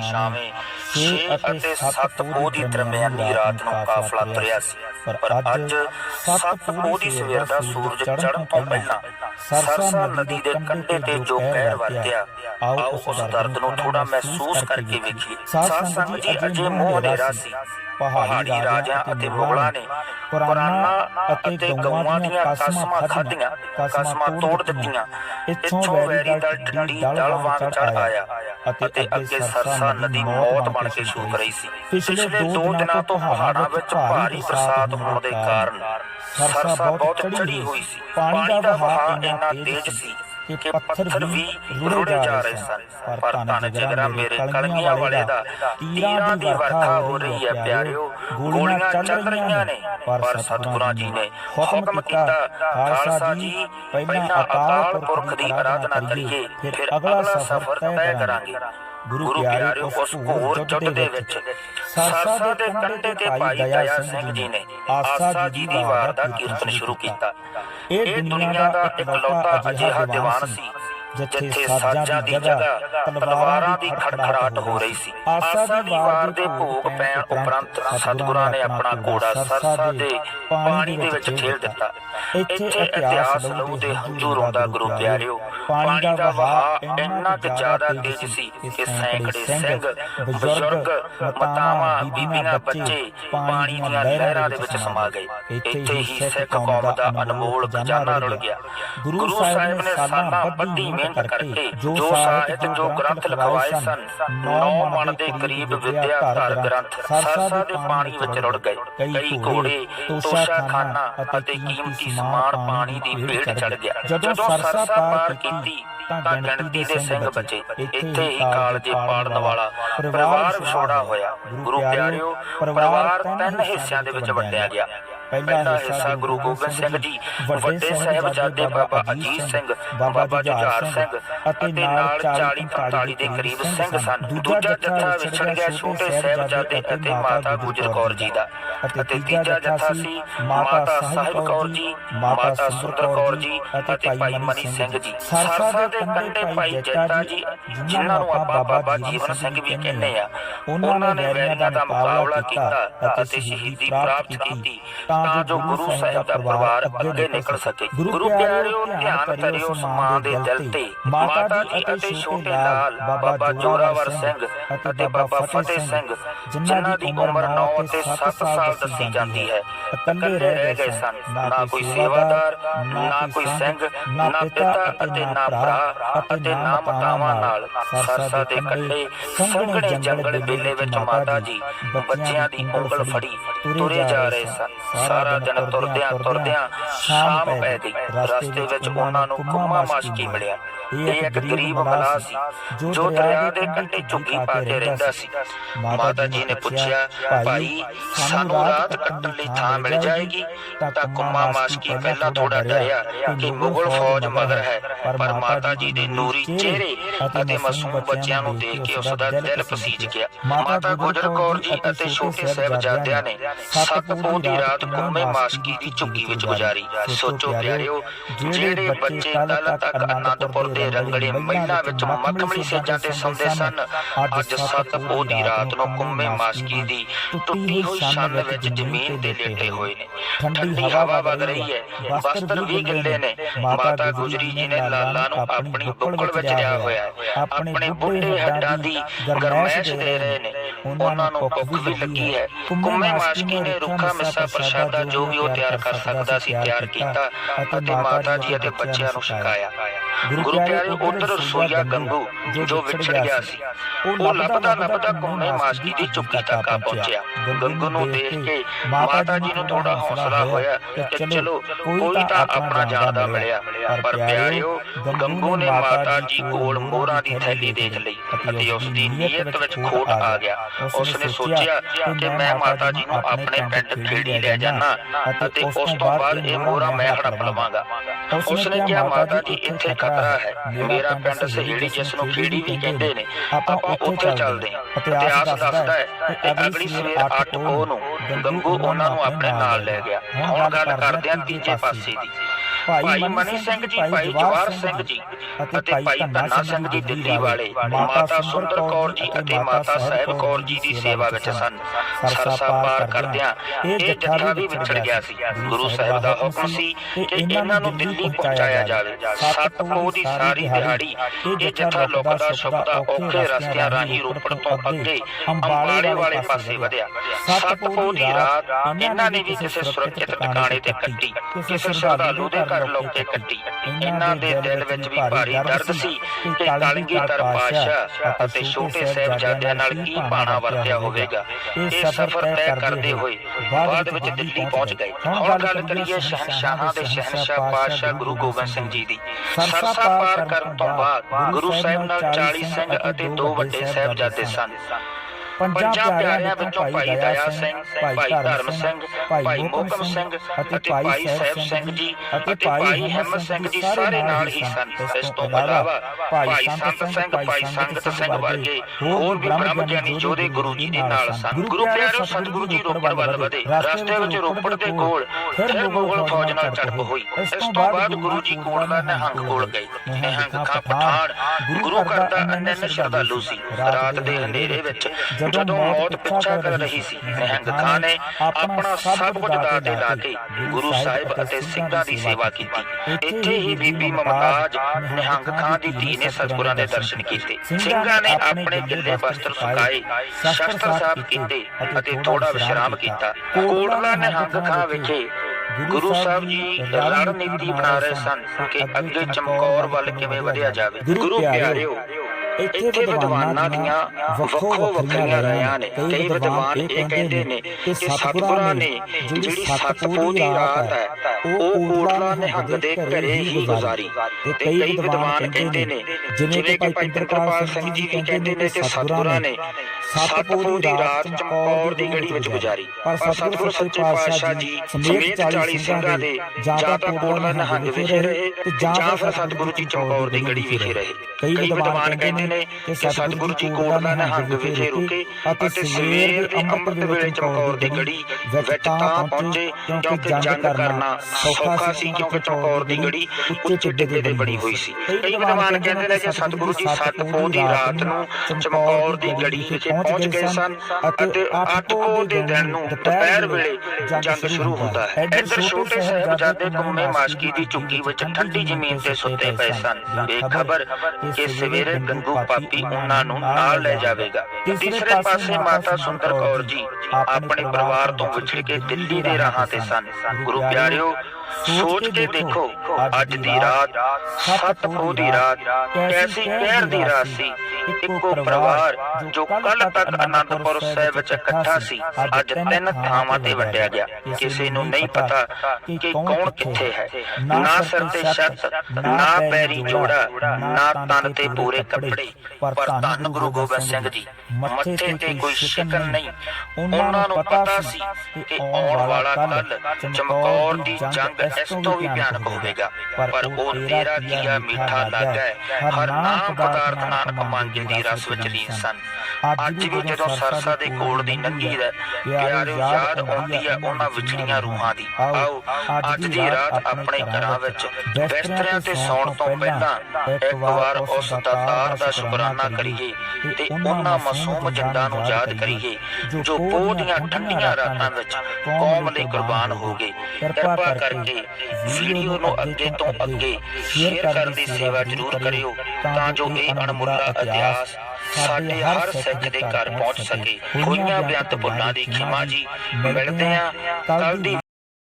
ਦੀ ਛਾਵੇਂ 6 ਅਤੇ 7 ਪੋਹ ਦੀ ਦਰਮਿਆਨੀ ਰਾਤ ਨੂੰ ਕਾਫਲਾ ਤੁਰਿਆ ਸੀ। ਪਰ ਅੱਜ 7 ਪੋਹ ਦੀ ਸਵੇਰ ਦਾ ਸੂਰਜ ਚੜ੍ਹਨ ਤੋਂ ਪਹਿਲਾਂ ਸਰਸਾ ਨਦੀ ਦੇ ਕੰਢੇ ਤੇ ਜੋ ਕਹਿਰ ਵਰਤਿਆ ਆਓ ਉਸ ਦਰਦ ਨੂੰ ਥੋੜਾ ਮਹਿਸੂਸ ਕਰਕੇ ਵੇਖੀਏ। ਸਾਧ ਸੰਗਤ ਜੀ ਅਜੇ ਮੋਹ ਹਨੇਰਾ ਸੀ। ਪਹਾੜੀ ਰਾਜਿਆਂ ਅਤੇ ਮੁਗਲਾਂ ਨੇ ਅਤੇ ਗਊਆਂ ਦੀਆਂ ਕਸਮਾਂ ਖਾਧੀਆਂ। ਕਸਮਾਂ ਤੋੜ ਦਿੱਤੀਆਂ। ਇੱਥੋਂ ਵੈਰੀ ਦਾ ਢੰਡੀ ਦਲ ਵਾਂਗ ਚੜ ਆਇਆ ਅਤੇ ਅੱਗੇ ਸਰਸਾ ਨਦੀ ਮੌਤ ਬਣ ਕੇ ਸ਼ੂਕ ਰਹੀ ਸੀ। ਪਿਛਲੇ 2 ਦਿਨਾਂ ਤੋਂ ਪਹਾੜਾਂ ਵਿੱਚ ਭਾਰੀ ਬਰਸਾਤ ਹੋਣ ਦੇ ਕਾਰਨ ਸਰਸਾ ਬਹੁਤ ਚੜੀ ਹੋਈ ਸੀ। ਪਾਣੀ ਦਾ ਵਹਾਅ ਇੰਨਾ ਤੇਜ਼ ਸੀ ਕਿ ਪੱਥਰ ਵੀ ਰੁੜੇ ਜਾ ਰਹੇ ਸਨ। ਪਰ ਧੰਨ ਜਗਰਾ ਮੇਰੇ ਕਲਗੀਆਂ ਵਾਲੇ ਦਾ ਤੀਰਾਂ ਦੀ ਵਰਖਾ ਹੋ ਰਹੀ ਹੈ ਪਿਆਰਿਓ। ਗੋਲੀਆਂ ਚੱਲ ਰਹੀਆਂ ਨੇ। ਪਰ ਸਤਿਗੁਰਾਂ ਜੀ ਨੇ ਹੁਕਮ ਕੀਤਾ ਖਾਲਸਾ ਜੀ ਪਹਿਲਾਂ ਅਕਾਲ ਪੁਰਖ ਦੀ ਆਰਾਧਨਾ ਕਰੀਏ ਫਿਰ ਅਗਲਾ ਸਫ਼ਰ ਤੈਅ ਕਰਾਂਗੇ ਗੁਰੂ ਪਿਆਰਿਓ ਉਸ ਘੋਰ ਜੁੱਧ ਦੇ ਵਿੱਚ ਸਰਸਾ ਦੇ ਕੰਢੇ ਤੇ ਭਾਈ ਦਇਆ ਸਿੰਘ ਜੀ ਨੇ ਆਸਾ ਜੀ ਦੀ ਵਾਰ ਦਾ ਕੀਰਤਨ ਸ਼ੁਰੂ ਕੀਤਾ। ਇਹ ਦੁਨੀਆ ਦਾ ਇਕਲੌਤਾ ਅਜਿਹਾ ਦੀਵਾਨ ਸੀ। ਜਿੱਥੇ ਸਾਜਾਂ ਦੀ ਜਗ੍ਹਾ ਤਲਵਾਰਾਂ ਦੀ ਖੜਖੜਾਟ ਹੋ ਰਹੀ ਸੀ। ਆਸਾ ਦੀ ਵਾਰ ਦੇ ਭੋਗ ਪੈਣ ਉਪਰੰਤ ਸਤਿਗੁਰਾਂ ਨੇ ਆਪਣਾ ਘੋੜਾ ਸਰਸਾ ਦੇ ਪਾਣੀ ਦੇ ਵਿੱਚ ਠੇਲ ਦਿੱਤਾ। ਇੱਥੇ ਇਤਿਹਾਸ ਲਹੂ ਦੇ ਹੰਝੂ ਰੋਂਦਾ ਗੁਰੂ ਪਿਆਰਿਓ। ਪਾਣੀ ਦਾ ਵਹਾਅ ਇੰਨਾ ਕੁ ਜ਼ਿਆਦਾ ਤੇਜ਼ ਸੀ ਕਿ ਸੈਂਕੜੇ ਸਿੰਘ ਬਜ਼ੁਰਗ ਮਾਤਾਵਾਂ ਬੀਬੀਆਂ ਬੱਚੇ ਪਾਣੀ ਦੀਆਂ ਲਹਿਰਾਂ ਦੇ ਵਿੱਚ ਸਮਾ ਗਏ। ਇੱਥੇ ਹੀ ਸਿੱਖ ਕੌਮ ਦਾ ਅਨਮੋਲ ਖਜ਼ਾਨਾ ਰੁੜ ਗਿਆ। ਗੁਰੂ ਸਾਹਿਬ ਨੇ ਸਾਲਾਂ ਬੱਧੀ ਮਿਹਨਤ ਕਰਕੇ ਜੋ ਸਾਹਿਤ ਜੋ ਗ੍ਰੰਥ ਲਿਖਵਾਏ ਸਨ ਨੌ ਮਣ ਦੇ ਕਰੀਬ ਵਿਦਿਆ ਘਰ ਗ੍ਰੰਥ ਸਰਸਾ ਦੇ ਪਾਣੀ ਵਿੱਚ ਰੁੜ ਗਏ ਕਈ ਘੋੜੇ ਤੋਸ਼ਾਖਾਨਾ ਅਤੇ ਕੀਮਤੀ ਸਮਾਨ ਪਾਣੀ ਦੀ ਭੇਟ ਚੜ ਗਿਆ। ਜਦੋਂ ਸਰਸਾ ਪਾਰ ਕੀਤੀ ਤਾਂ ਗਿਣਤੀ ਦੇ ਸਿੰਘ ਬਚੇ। ਇੱਥੇ ਹੀ ਕਾਲਜੇ ਪਾੜਨ ਵਾਲਾ ਪਰਿਵਾਰ ਵਿਛੋੜਾ ਹੋਇਆ। ਗੁਰੂ ਪਿਆਰਿਓ ਪਰਿਵਾਰ ਤਿੰਨ ਹਿੱਸਿਆਂ ਦੇ ਵਿੱਚ ਵੰਡਿਆ ਗਿਆ। ਪਹਿਲਾ ਹਿੱਸਾ ਗੁਰੂ ਗੋਬਿੰਦ ਸਿੰਘ ਜੀ ਵੱਡੇ ਸਾਹਿਬਜ਼ਾਦੇ ਬਾਬਾ ਅਜੀਤ ਸਿੰਘ ਬਾਬਾ ਜੁਝਾਰ ਸਿੰਘ ਅਤੇ ਨਾਲ 40 45 ਦੇ ਕਰੀਬ ਸਿੰਘ ਸਨ। ਦੂਜਾ ਜੱਥਾ ਵਿਛੜ ਗਿਆ ਛੋਟੇ ਸਾਹਿਬਜ਼ਾਦੇ ਅਤੇ ਮਾਤਾ ਗੁਜਰ ਕੌਰ ਜੀ ਦਾ। ਅਤੇ ਤੀਜਾ ਜੱਥਾ ਸੀ ਮਾਤਾ ਸਾਹਿਬ ਕੌਰ ਜੀ ਮਾਤਾ ਸੁੰਦਰ ਕੌਰ ਜੀ ਅਤੇ ਭਾਈ ਮਨੀ ਸਿੰਘ ਜੀ। ਸਰਸਾ ਦੇ ਕੰਢੇ ਭਾਈ ਜੱਟਾ ਜੀ ਜਿਨ੍ਹਾਂ ਨੂੰ ਆਪਾਂ ਬਾਬਾ ਜੀਵਨ ਸਿੰਘ ਵੀ ਕਹਿੰਦੇ ਆ ਉਹਨਾਂ ਨੇ ਵੈਰੀਆਂ ਦਾ ਮੁਕਾਬਲਾ ਕੀਤਾ ਅਤੇ ਸ਼ਹੀਦੀ ਪ੍ਰਾਪਤ ਕੀਤੀ ਤਾਂ ਜੋ ਗੁਰੂ ਸਾਹਿਬ ਦਾ ਪਰਿਵਾਰ ਅੱਗੇ ਨਿਕਲ ਸਕੇ। ਗੁਰੂ ਪਿਆਰਿਓ ਧਿਆਨ ਕਰਿਓ ਉਸ ਮਾਂ ਦੇ ਦਿਲ ਤੇ। ਮਾਤਾ ਜੀ ਅਤੇ ਛੋਟੇ ਲਾਲ ਬਾਬਾ ਜੋਰਾਵਰ ਸਿੰਘ ਅਤੇ ਬਾਬਾ ਫਤਿਹ ਸਿੰਘ ਜਿਨ੍ਹਾਂ ਦੀ ਉਮਰ 9 ਅਤੇ 7 ਸਾਲ ਦੱਸੀ ਜਾਂਦੀ ਹੈ। ਇਕੱਲੇ ਰਹਿ ਗਏ ਸਨ। ਨਾ ਕੋਈ ਸੇਵਾਦਾਰ ਨਾ ਕੋਈ ਸਿੰਘ ਨਾ ਪਿਤਾ ਅਤੇ ਨਾ ਭਰਾ ਅਤੇ ਨਾ ਮਾਤਾਵਾਂ ਨਾਲ। ਸਰਸਾ ਦੇ ਕੰਢੇ ਸੰਘਣੇ ਜੰਗਲ ਬੇਲੇ ਵਿੱਚ ਮਾਤਾ ਜੀ ਬੱਚਿਆਂ ਦੀ ਉਂਗਲ ਫੜੀ ਤੁਰੇ ਜਾ ਰਹੇ ਸਨ ਸਾਰਾ ਦਿਨ ਤੁਰਦਿਆਂ ਤੁਰਦਿਆਂ ਸ਼ਾਮ ਪੈ ਗਈ। ਰਸਤੇ ਵਿੱਚ ਉਹਨਾਂ ਨੂੰ ਕੁੰਮਾ ਮਾਸ਼ਕੀ ਮਿਲਿਆ। ਇਹ ਇੱਕ ਗਰੀਬ ਮਲਾ ਸੀ ਜੋ ਦਰਿਆ ਦੇ ਕੰਢੇ ਝੁੱਗੀ ਪਾ ਕੇ ਰਹਿੰਦਾ ਸੀ। ਮਾਤਾ ਜੀ ਨੇ ਪੁੱਛਿਆ ਭਾਈ ਸਾਨੂੰ ਰਾਤ ਕੱਟਣ ਲਈ ਥਾਂ ਮਿਲ ਜਾਏਗੀ ਤਾਂ ਕੁੰਮਾ ਮਾਸ਼ਕੀ ਪਹਿਲਾਂ ਥੋੜਾ ਡਰਿਆ ਕਿ ਮੁਗਲ ਫੌਜ ਮਗਰ ਹੈ। ਪਰ ਮਾਤਾ ਜੀ ਦੇ ਨੂਰੀ ਚਿਹਰੇ ਅਤੇ ਮਾਸੂਮ ਬੱਚਿਆਂ ਨੂੰ ਦੇਖ ਕੇ ਉਸ ਦਾ ਦਿਲ ਪਸੀਜ ਗਿਆ। ਮਾਤਾ ਗੁਜਰ ਕੌਰ ਜੀ ਅਤੇ ਛੋਟੇ ਸਾਹਿਬਜ਼ਾਦਿਆਂ ਨੇ ਸੱਤ ਪੋਹ ਦੀ ਰਾਤ ਕੁੰਮੇ ਮਾਸ਼ਕੀ ਦੀ ਝੁੱਗੀ ਵਿੱਚ ਗੁਜ਼ਾਰੀ ਸੋਚੋ ਪਿਆਰਿਓ ਜਿਹੜੇ ਬੱਚੇ ਕੱਲ ਤੱਕ ਅਨੰਦਪੁਰ ਦੇ ਰੰਗੜੇ ਮਹਿਲਾਂ ਵਿੱਚ ਮਖਮਲੀ ਸੇਜਾਂ ਤੇ ਸੌਂਦੇ ਸਨ। ਅੱਜ ਸੱਤ ਪੋਹ ਦੀ ਰਾਤ ਨੂੰ ਕੁੰਮੇ ਮਾਸ਼ਕੀ ਦੀ ਟੁੱਟੀ ਹੋਈ ਛੰਨ ਵਿੱਚ ਜ਼ਮੀਨ ਤੇ ਲੇਟੇ ਹੋਏ ਨੇ। ਠੰਡੀ ਹਵਾ ਵਗ ਰਹੀ ਹੈ। ਵਸਤਰ ਵੀ ਗਿੱਲੇ ਨੇ। ਮਾਤਾ ਗੁਜਰੀ ਜੀ ਨੇ ਲਾਲਾ ਨੂੰ ਆਪਣੀ ਬੁੱਕਲ ਵਿੱਚ ਲਿਆ ਹੋਇਆ ਆਪਣੇ ਬੁੱਢੇ ਹੱਡਾਂ ਦੀ ਗਰਮੈਸ਼ ਦੇ ਰਹੇ ਨੇ। ਉਹਨਾਂ ਨੂੰ ਭੁੱਖ ਵੀ ਲੱਗੀ ਹੈ। ਕੁੰਮੇ ਮਾਸ਼ਕੀ ਨੇ ਰੁੱਖਾ ਮਿੱਸਾ ਪ੍ਰਸ਼ਾਦਾ ਜੋ ਵੀ ਉਹ ਤਿਆਰ ਕਰ ਸਕਦਾ ਸੀ ਤਿਆਰ ਕੀਤਾ ਅਤੇ ਮਾਤਾ ਜੀ ਅਤੇ ਬੱਚਿਆਂ ਨੂੰ ਛਕਾਇਆ ਗੁਰੂ ਪਿਆਰੇ ਉਧਰ ਰਸੋਈਆ ਗੰਗੂ ਜੋ ਵਿਛੜ ਗਿਆ ਸੀ। ਉਹ ਲੱਭਦਾ ਲੱਭਦਾ ਕੁੰਮੇ ਮਾਸ਼ਕੀ ਦੀ ਚੁੱਕੀ ਤੱਕ ਆ ਪਹੁੰਚਿਆ। ਗੰਗੂ ਨੂੰ ਦੇਖ ਕੇ ਮਾਤਾ ਜੀ ਨੂੰ ਥੋੜਾ ਹੌਸਲਾ ਹੋਇਆ ਕਿ ਚਲੋ ਕੋਈ ਤਾਂ ਆਪਣਾ ਜਾਣਦਾ ਮਿਲਿਆ। ਪਰ ਪਿਆਰਿਓ ਗੰਗੂ ਨੇ ਮਾਤਾ ਜੀ ਕੋਲ ਮੋਹਰਾਂ ਦੀ ਥੈਲੀ ਦੇਖ ਲਈ ਅਤੇ ਉਸ ਦੀ ਨੀਅਤ ਵਿੱਚ ਖੋਟ ਆ ਗਿਆ। ਉਸ ਨੇ ਸੋਚਿਆ ਕਿ ਮੈਂ ਮਾਤਾ ਜੀ ਨੂੰ ਆਪਣੇ ਪਿੰਡ ਖੇੜੀ ਲੈ ਜਾਣਾ ਅਤੇ ਉਸ ਤੋਂ ਬਾਅਦ ਇਹ ਮੋਹਰਾਂ ਮੈਂ ਹੜਪ ਲਵਾਂਗਾ ਉਸ ਨੇ ਕਿਹਾ ਮਾਤਾ ਜੀ ਇੱਥੇ ਖਤਰਾ ਹੈ। ਮੇਰਾ ਪਿੰਡ ਸਹੇੜੀ ਜਿਸ ਨੂੰ ਖੇੜੀ ਵੀ ਕਹਿੰਦੇ ਨੇ। ਆਪਾਂ ਉੱਥੇ ਚੱਲਦੇ ਹਾਂ। ਇਤਿਹਾਸ ਦੱਸਦਾ ਹੈ ਕਿ ਅਗਲੀ ਸਵੇਰ 8 ਪੋਹ ਨੂੰ ਗੰਗੂ ਉਹਨਾਂ ਨੂੰ ਆਪਣੇ ਨਾਲ ਲੈ ਗਿਆ। ਹੁਣ ਗੱਲ ਕਰਦੇ ਹਾਂ ਤੀਜੇ ਪਾਸੇ ਦੀ। ਭਾਈ ਮਨੀ ਸਿੰਘ ਜੀ ਭਾਈ ਜਵਾਹਰ ਸਿੰਘ ਜੀ ਅਤੇ ਭਾਈ ਧੰਨਾ ਸਿੰਘ ਜੀ ਦਿੱਲੀ ਵਾਲੇ ਮਾਤਾ ਸੁੰਦਰ ਕੌਰ ਜੀ ਅਤੇ ਮਾਤਾ ਸਾਹਿਬ ਕੌਰ ਜੀ ਦੀ ਸੇਵਾ ਵਿੱਚ ਸਨ। ਸਰਸਾ ਪਾਰ ਕਰਦਿਆਂ ਇਹ ਜੱਥਾ ਵੀ ਵਿਛੜ ਗਿਆ ਸੀ। ਗੁਰੂ ਸਾਹਿਬ ਦਾ ਹੁਕਮ ਸੀ ਕਿ ਇਹਨਾਂ ਨੂੰ ਦਿੱਲੀ ਪਹੁੰਚਾਇਆ ਜਾਵੇ। ਸੱਤ ਪੋਹ ਦੀ ਸਾਰੀ ਦਿਹਾੜੀ ਇਹ ਜੱਥਾ ਲੁਕਦਾ ਛੁਪਦਾ ਔਖੇ ਰਸਤਿਆਂ ਰਾਹੀਂ ਰੋਪੜ ਤੋਂ ਅੱਗੇ ਅੰਬਾਲੇ ਵਾਲੇ ਪਾਸੇ ਵਧਿਆ। ਸੱਤ ਪੋਹ ਦੀ ਰਾਤ ਇਹਨਾਂ ਨੇ ਵੀ ਕਿਸੇ ਸੁਰੱਖਿਅਤ ਟਿਕਾਣੇ ਤੇ ਕੱਟੀ ਕਿਸੇ ਸ਼ਰਧਾਲੂ ਦੇ ਘਰ ਲੁੱਕ ਕੇ ਕੱਟੀ। ਇਹਨਾਂ ਦੇ ਦਿਲ ਵਿੱਚ ਵੀ ਭਾਰੀ ਦਰਦ ਸੀ ਕਿ ਕਲਗੀਧਰ ਪਾਤਸ਼ਾਹ ਅਤੇ ਛੋਟੇ ਸਾਹਿਬਜ਼ਾਦਿਆਂ ਨਾਲ ਕੀ ਪਾਣਾ ਵਰਤਿਆ ਹੋਵੇਗਾ? ਇਹ ਸਫ਼ਰ ਤੈਅ ਕਰਦੇ ਹੋਏ ਬਾਅਦ ਵਿੱਚ ਦਿੱਲੀ ਪਹੁੰਚ ਗਏ। ਹੁਣ ਗੱਲ ਕਰੀਏ ਸ਼ਹਿਨਸ਼ਾਹਾਂ ਦੇ ਸ਼ਹਿਨਸ਼ਾਹ ਪਾਤਸ਼ਾਹ ਗੁਰੂ ਗੋਬਿੰਦ ਸਿੰਘ ਜੀ ਦੀ। ਸਰਸਾ ਪਾਰ ਕਰਨ ਤੋਂ ਬਾਅਦ ਗੁਰੂ ਸਾਹਿਬ ਨਾਲ 40 ਸਿੰਘ ਅਤੇ ਦੋ ਵੱਡੇ ਸਾਹਿਬਜ਼ਾਦੇ ਸਨ। ਪੰਜਾਂ ਪਿਆਰਿਆਂ ਵਿੱਚੋਂ ਭਾਈ ਦਇਆ ਸਿੰਘ ਭਾਈ ਧਰਮ ਸਿੰਘ ਭਾਈ ਮੋਹਕਮ ਸਿੰਘ ਅਤੇ ਭਾਈ ਸਾਹਿਬ ਸਿੰਘ ਜੀ ਅਤੇ ਭਾਈ ਹਿੰਮਤ ਸਿੰਘ ਜੀ ਸਾਰੇ ਨਾਲ ਹੀ ਸਨ। ਇਸ ਤੋਂ ਇਲਾਵਾ ਭਾਈ ਸੰਤ ਸਿੰਘ ਭਾਈ ਸੰਗਤ ਸਿੰਘ ਵਰਗੇ ਹੋਰ ਵੀ ਬ੍ਰਹਮ ਗਿਆਨੀ ਜੋਧੇ ਗੁਰੂ ਜੀ ਦੇ ਨਾਲ ਸਨ। ਗੁਰੂ ਪਿਆਰਿਓ ਸਤਿਗੁਰੂ ਜੀ ਰੋਪੜ ਵੱਲ ਵਧੇ। ਰਸਤੇ ਵਿੱਚ ਰੋਪੜ ਦੇ ਕੋਲ ਫਿਰ ਮੁਗਲ ਫੌਜ ਨਾਲ ਝੜਪ ਹੋਈ। ਇਸ ਤੋਂ ਬਾਅਦ ਗੁਰੂ ਜੀ ਕੋਟਲਾ ਨਿਹੰਗ ਕੋਲ ਗਏ ਨਿਹੰਗ ਖਾਂ ਪਠਾਨ ਗੁਰੂ ਘਰ ਦਾ ਅਨੰਨ ਸ਼ਰਧਾਲੂ ਸੀ ਰਾਤ ਦੇ ਹਨੇਰੇ ਵਿੱਚ ਜਦੋਂ ਮੌਤ ਪਿੱਛਾ ਕਰ ਰਹੀ ਸੀ ਨਿਹੰਗ ਖਾਂ ਨੇ ਆਪਣਾ ਸਭ ਕੁਝ ਦਾਅ ਤੇ ਲਾ ਕੇ ਗੁਰੂ ਸਾਹਿਬ ਅਤੇ ਸਿੰਘਾਂ ਦੀ ਸੇਵਾ ਕੀਤੀ। ਇੱਥੇ ਹੀ ਬੀਬੀ ਮਮਤਾਜ ਨਿਹੰਗ ਖਾਂ ਦੀ ਧੀ ਨੇ ਸਤਿਗੁਰਾਂ ਦੇ ਦਰਸ਼ਨ ਕੀਤੇ। ਸਿੰਘਾਂ ਨੇ ਆਪਣੇ ਗਿੱਲੇ ਵਸਤਰ ਸੁਕਾਏ ਸ਼ਸਤਰ ਸਾਫ਼ ਕੀਤੇ ਅਤੇ ਥੋੜਾ ਵਿਸ਼ਰਾਮ ਕੀਤਾ। ਕੋਟਲਾ ਨਿਹੰਗ ਖਾਂ ਵਿਖੇ ਗੁਰੂ ਸਾਹਿਬ ਜੀ ਰਣਨੀਤੀ ਬਣਾ ਰਹੇ ਸਨ ਕਿ ਅੱਗੇ ਚਮਕੌਰ ਵੱਲ ਕਿਵੇਂ ਵਧਿਆ ਜਾਵੇ। ਗੁਰੂ ਪਿਆਰਿਓ ਇੱਥੇ ਵਿਦਵਾਨਾਂ ਦੀਆਂ ਵੱਖੋ ਵੱਖਰੀਆਂ ਰਾਇਆਂ ਨੇ। ਕਈ ਵਿਦਵਾਨ ਇਹ ਕਹਿੰਦੇ ਨੇ ਕਿ ਸਤਿਗੁਰਾਂ ਨੇ ਜਿਹੜੀ ਸਤਪੂਰ ਦੀ ਰਾਤ ਹੈ ਉਹ ਕੋਟਲਾ ਨਿਹੰਗ ਦੇ ਘਰੇ ਹੀ ਗੁਜ਼ਾਰੀ। ਤੇ ਕਈ ਵਿਦਵਾਨ ਕਹਿੰਦੇ ਨੇ ਜਿਵੇਂ ਕਿ ਭਾਈ ਪਿੰਦਰਪਾਲ ਸਿੰਘ ਜੀ ਵੀ ਕਹਿੰਦੇ ਨੇ ਕਿ ਸਤਿਗੁਰਾਂ ਨੇ ਸਤਪੂਰ ਦੀ ਰਾਤ ਚਮਕੌਰ ਦੀ ਗੜੀ ਵਿੱਚ ਗੁਜ਼ਾਰੀ। ਪਰ ਸਤਿਗੁਰ ਸੱਚੇ ਪਾਤਸ਼ਾਹ ਜੀ ਸਮੇਤ 40 ਸਿੰਘਾਂ ਦੇ ਜਾਂ ਤਾਂ ਕੋਟਲਾ ਨਿਹੰਗ ਵਿਖੇ ਰਹੇ ਤੇ ਜਾਂ ਫਿਰ ਸਤਿਗੁਰੂ ਜੀ ਚਮਕੌਰ ਦੀ ਗੜੀ ਵਿਖੇ ਰਹੇ। ਕਈ ਵਿਦਵਾਨ ਕਹਿੰਦੇ ਨੇ ਕਿ ਸਤਿਗੁਰੂ ਜੀ ਕੋਟਲਾ ਨਿਹੰਗ ਵਿਖੇ ਰੁਕੇ ਅਤੇ ਸਵੇਰ ਦੇ ਅੰਮ੍ਰਿਤ ਵੇਲੇ ਚਮਕੌਰ ਦੀ ਗੜੀ ਵਿੱਚ ਤਾਂ ਪਹੁੰਚੇ ਕਿਉਂਕਿ ਜੰਗ ਕਰਨਾ ਸੌਖਾ ਸੀ ਕਿਉਂਕਿ ਚਮਕੌਰ ਦੀ ਗੜੀ ਉੱਚੇ ਟਿੱਡੇ ਤੇ ਬਣੀ ਹੋਈ ਸੀ। ਕਈ ਵਿਦਵਾਨ ਕਹਿੰਦੇ ਨੇ ਕਿ ਸਤਿਗੁਰੂ ਜੀ ਸੱਤ ਪੋਹ ਦੀ ਰਾਤ ਨੂੰ ਚਮਕੌਰ ਦੀ ਗੜੀ ਵਿਖੇ ਪਹੁੰਚ ਗਏ ਸਨ ਅਤੇ ਅੱਠ ਪੋਹ ਦੇ ਦਿਨ ਨੂੰ ਦੁਪਹਿਰ ਵੇਲੇ ਜੰਗ ਸ਼ੁਰੂ ਹੁੰਦਾ ਹੈ। ਇੱਧਰ ਛੋਟੇ ਸਾਹਿਬਜ਼ਾਦੇ ਗੁੰਮੇ ਮਾਸ਼ਕੀ ਦੀ ਝੁੱਗੀ ਵਿੱਚ ਠੰਡੀ ਜ਼ਮੀਨ ਤੇ ਸੁੱਤੇ ਪਏ ਸਨ। ਬੇਖਬਰ ਕਿ ਸਵੇਰੇ ਗੰਗੂ ਪਾਪੀ ਉਹਨਾਂ ਨੂੰ ਨਾਲ ਲੈ ਜਾਵੇਗਾ। ਤੀਸਰੇ ਪਾਸੇ ਮਾਤਾ ਸੁੰਦਰ ਕੌਰ ਜੀ ਆਪਣੇ ਪਰਿਵਾਰ ਤੋਂ ਵਿਛੜ ਕੇ ਦਿੱਲੀ ਦੇ ਰਾਹਾਂ ਤੇ ਸਨ। ਗੁਰੂ ਪਿਆਰਿਓ ਸੋਚ ਕੇ ਦੇਖੋ ਅੱਜ ਦੀ ਰਾਤ ਸੱਤ ਪੋਹ ਦੀ ਰਾਤ ਕੈਸੀ ਕਹਿਰ ਦੀ ਰਾਤ ਸੀ? ਇੱਕੋ ਪਰਿਵਾਰ ਜੋ ਕੱਲ ਤੱਕ ਅਨੰਦਪੁਰ ਸਾਹਿਬ ਵਿੱਚ ਇਕੱਠਾ ਸੀ। ਅੱਜ ਤਿੰਨ ਥਾਵਾਂ ਤੇ ਵੰਡਿਆ ਗਿਆ। ਕਿਸੇ ਨੂੰ ਨਹੀਂ ਪਤਾ ਕਿ ਕੌਣ ਕਿੱਥੇ ਹੈ। ਨਾ ਸਿਰ ਤੇ ਛੱਤ ਨਾ ਪੈਰੀ ਜੋੜਾ ਨਾ ਤਨ ਤੇ ਪੂਰੇ ਕੱਪੜੇ ਪਰ ਧੰਨ ਗੁਰੂ ਗੋਬਿੰਦ ਸਿੰਘ ਜੀ ਮੱਥੇ ਤੇ ਕੋਈ ਸ਼ਿਕਨ ਨਹੀਂ। ਉਹਨਾਂ ਨੂੰ ਪਤਾ ਸੀ ਕਿ ਆਉਣ ਵਾਲਾ ਕੱਲ ਚਮਕੌਰ ਦੀ ਜੰਗ ਇਸ ਤੋਂ ਵੀ ਭਿਆਨਕ ਹੋਵੇਗਾ। ਪਰ ਉਹ ਤੇਰਾ ਕੀਆ ਮਿੱਠਾ ਲੱਗਾ ਹਰ ਨਾਮ ਪਦਾਰਥ ਨਾਨਕ ਮੰਗੇ ਦੀ ਰਸ ਵਿੱਚ ਲੀਨ ਸਨ। ਅੱਜ ਵੀ ਜਦੋਂ ਸਰਸਾ ਦੇ ਕੋਲ ਦੀ ਨੰਗੀ ਹੈ। ਪਿਆਰਿਓ ਯਾਦ ਆਉਂਦੀ ਹੈ ਉਹਨਾਂ ਵਿਛੜੀਆਂ ਰੂਹਾਂ ਦੀ। ਆਓ ਅੱਜ ਦੀ ਰਾਤ ਆਪਣੇ ਘਰਾਂ ਵਿੱਚ ਬਿਸਤਰਿਆਂ ਤੇ ਸੌਣ ਤੋਂ ਪਹਿਲਾਂ ਇੱਕ ਵਾਰ ਉਸ ਦਾਤਾਰ ਦਾ ਸ਼ੁਕਰਾਨਾ ਕਰੀਏ ਤੇ ਉਹਨਾਂ ਮਾਸੂਮ ਜਿੰਦਾਂ ਨੂੰ ਯਾਦ ਕਰੀਏ ਜੋ ਦੀਆਂ ਠੰਡੀਆਂ ਰਾਤਾਂ ਵਿੱਚ ਕੌਮ ਲਈ ਕੁਰਬਾਨ ਹੋ ਗਏ ਕਿਰਪਾ ਕਰਕੇ ਵੀਡੀਓ ਨੂੰ ਅੱਗੇ ਤੋਂ ਅੱਗੇ ਸ਼ੇਅਰ ਕਰਨ ਦੀ ਸੇਵਾ ਜ਼ਰੂਰ ਕਰਿਓ ਤਾਂ ਜੋ ਇਹ ਅਣਮੁੱਲਾ ਇਤਿਹਾਸ ਸਾਡੇ ਹਰ ਸਿੱਖ ਦੇ ਘਰ ਪਹੁੰਚ ਸਕੇ। ਹੋਈਆਂ ਬੇਅੰਤ ਭੁੱਲਾਂ ਦੀ ਖਿਮਾ ਜੀ ਮਿਲਦੇ ਆ ਕੱਲ ਦੀ